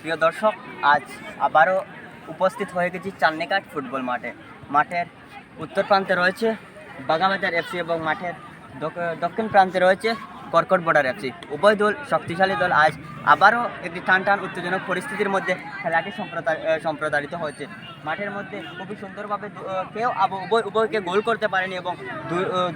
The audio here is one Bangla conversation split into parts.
প্রিয় দর্শক, আজ আবারও উপস্থিত হয়ে গেছি চান্নিকাট ফুটবল মাঠে। মাঠের উত্তর প্রান্তে রয়েছে বাগাবাজার এফসি এবং মাঠের দক্ষিণ প্রান্তে রয়েছে কর্কট বর্ডার এফসি। উভয় দল শক্তিশালী দল। আজ আবারও একটি টান টান উত্তেজনক পরিস্থিতির মধ্যে খেলাটি সম্প্রসারিত হয়েছে। মাঠের মধ্যে খুবই সুন্দরভাবে কেউ উভয়, উভয়কে গোল করতে পারেনি এবং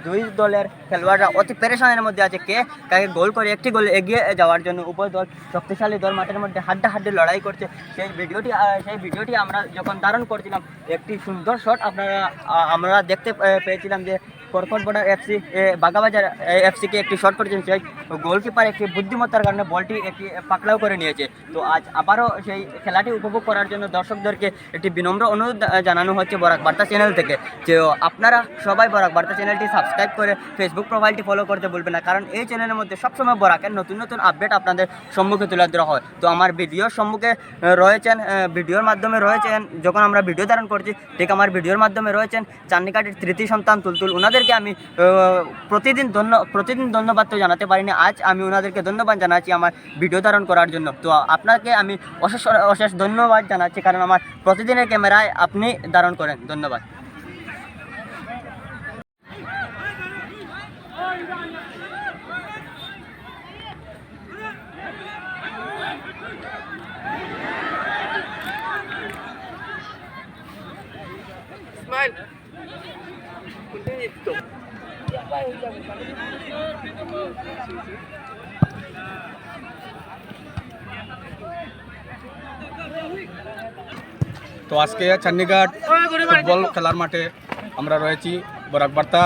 দুই- দলের খেলোয়াড়রা অতি পেরেশানের মধ্যে আছে কে কাকে গোল করে একটি গোল এগিয়ে যাওয়ার জন্য। উভয় দল শক্তিশালী দল, মাঠের মধ্যে হাড্ডা হাড্ডাহাড্ডি লড়াই করছে। সেই ভিডিওটি সেই ভিডিওটি আমরা যখন ধারণ করছিলাম, একটি সুন্দর শট আপনারা আমরা দেখতে পেয়েছিলাম যে কর্কট বর্ডার এফসি বাগাবাজার এফসিকে একটি শট করেছেন সেই গোলকিপার একটি বুদ্ধিমত্তার কারণে বলটি একটি পাকড়াও করে নিয়েছে। তো আজ আবারও সেই খেলাটি উপভোগ করার জন্য দর্শকদেরকে একটি বিনম্র অনুরোধ জানানো হচ্ছে বরাক বার্তা চ্যানেল থেকে। যে আপনারা সবাই বরাক বার্তা চ্যানেলটি সাবস্ক্রাইব করে ফেসবুক প্রোফাইলটি ফলো করতে বলবেন না, কারণ এই চ্যানেলের মধ্যে সবসময় বরাকের নতুন নতুন আপডেট আপনাদের সম্মুখে তুলে ধরা হয়। তো আমার ভিডিওর সম্মুখে রয়েছেন ভিডিওর মাধ্যমে রয়েছেন, যখন আমরা ভিডিও ধারণ করছি, ঠিক আমার ভিডিওর মাধ্যমে রয়েছেন চান্নিকাটির তৃতীয় সন্তান তুলতুল। ওনাদেরকে আমি প্রতিদিন ধন্য, প্রতিদিন ধন্যবাদ তো জানাতে পারিনি। আজ আমি ওনাদেরকে ধন্যবাদ জানাচ্ছি আমার ভিডিও ধারণ করার জন্য। তো আপনাকে আমি অশেষ অশেষ ধন্যবাদ জানাচ্ছি, কারণ আমার প্রতিদিনের ক্যামেরায় আপনি ধারণ করেন। ধন্যবাদ। তো আজকে চান্নিঘাট ফুটবল খেলার মাঠে আমরা রয়েছি। বরাক বার্তা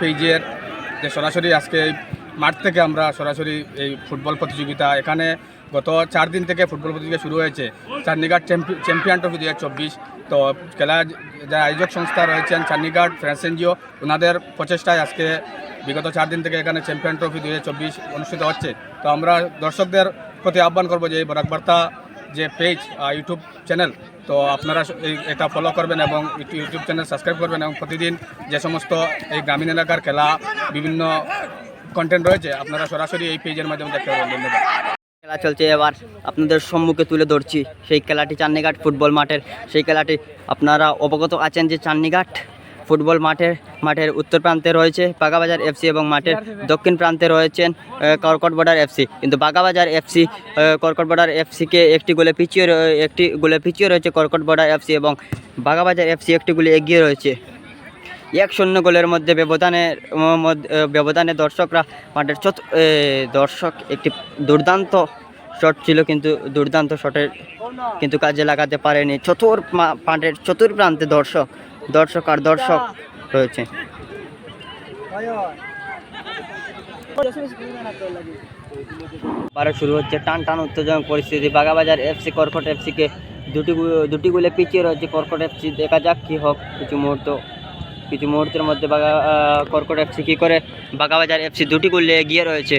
পেজের যে সরাসরি আজকে এই মাঠ থেকে আমরা সরাসরি এই ফুটবল প্রতিযোগিতা, এখানে গত চার দিন থেকে ফুটবল প্রতিযোগিতা শুরু হয়েছে। চ্যাম্পি- চ্যাম্পিয়ন ট্রফি দু হাজার চব্বিশ তো খেলা যে আয়োজক সংস্থা রয়েছেন চান্নিঘাট ফ্রেন্স এনজিও ওনাদের প্রচেষ্টায় আজকে বিগত চার দিন থেকে এখানে চ্যাম্পিয়ন ট্রফি দু অনুষ্ঠিত হচ্ছে। তো আমরা দর্শকদের প্রতি আহ্বান করব যে এই বরাক বার্তা যে পেজ ইউটিউব চ্যানেল, তো আপনারা এটা ফলো করবেন এবং ইউটিউব চ্যানেল সাবস্ক্রাইব করবেন এবং প্রতিদিন যে সমস্ত এই গ্রামীণ এলাকার খেলা, বিভিন্ন কন্টেন্ট রয়েছে, আপনারা সরাসরি এই পেজের মাধ্যমে দেখতে পাবেন ধন্যবাদ। খেলা চলছে, এবার আপনাদের সম্মুখে তুলে ধরছি। সেই খেলাটি চান্নিঘাট ফুটবল মাঠের। সেই খেলাটি আপনারা অবগত আছেন যে চান্নিঘাট ফুটবল মাঠের মাঠের উত্তর প্রান্তে রয়েছে বাগাবাজার এফসি এবং মাঠের দক্ষিণ প্রান্তে রয়েছেন কর্কট বর্ডার এফসি। কিন্তু বাগাবাজার এফসি কর্কট বর্ডার এফসিকে একটি গোলে পিছিয়ে একটি গোলে পিছিয়ে রয়েছে কর্কট বর্ডার এফসি এবং বাগাবাজার এফসি একটি গোলে এগিয়ে রয়েছে। এক শূন্য গোলের মধ্যে ব্যবধানের উম, ব্যবধানে দর্শকরা মাঠের চত দর্শক একটি দুর্দান্ত শট ছিল কিন্তু দুর্দান্ত শটের কিন্তু কাজে লাগাতে পারেনি। চতুর মাঠের চতুর প্রান্তে দর্শক দর্শক আর দর্শক রয়েছে। বারো শুরু হচ্ছে টান টান উত্তেজনক পরিস্থিতি। বাগাবাজার এফসি কর্কট এফসিকে দুটি দুটি গুলে পিছিয়ে রয়েছে। কর্কট এফসি দেখা যাক কী হোক কিছু মুহূর্ত কিছু মুহূর্তের মধ্যে বাগা কর্কট এফসি কী করে বাগাবাজার এফসি দুটি গুলে এগিয়ে রয়েছে।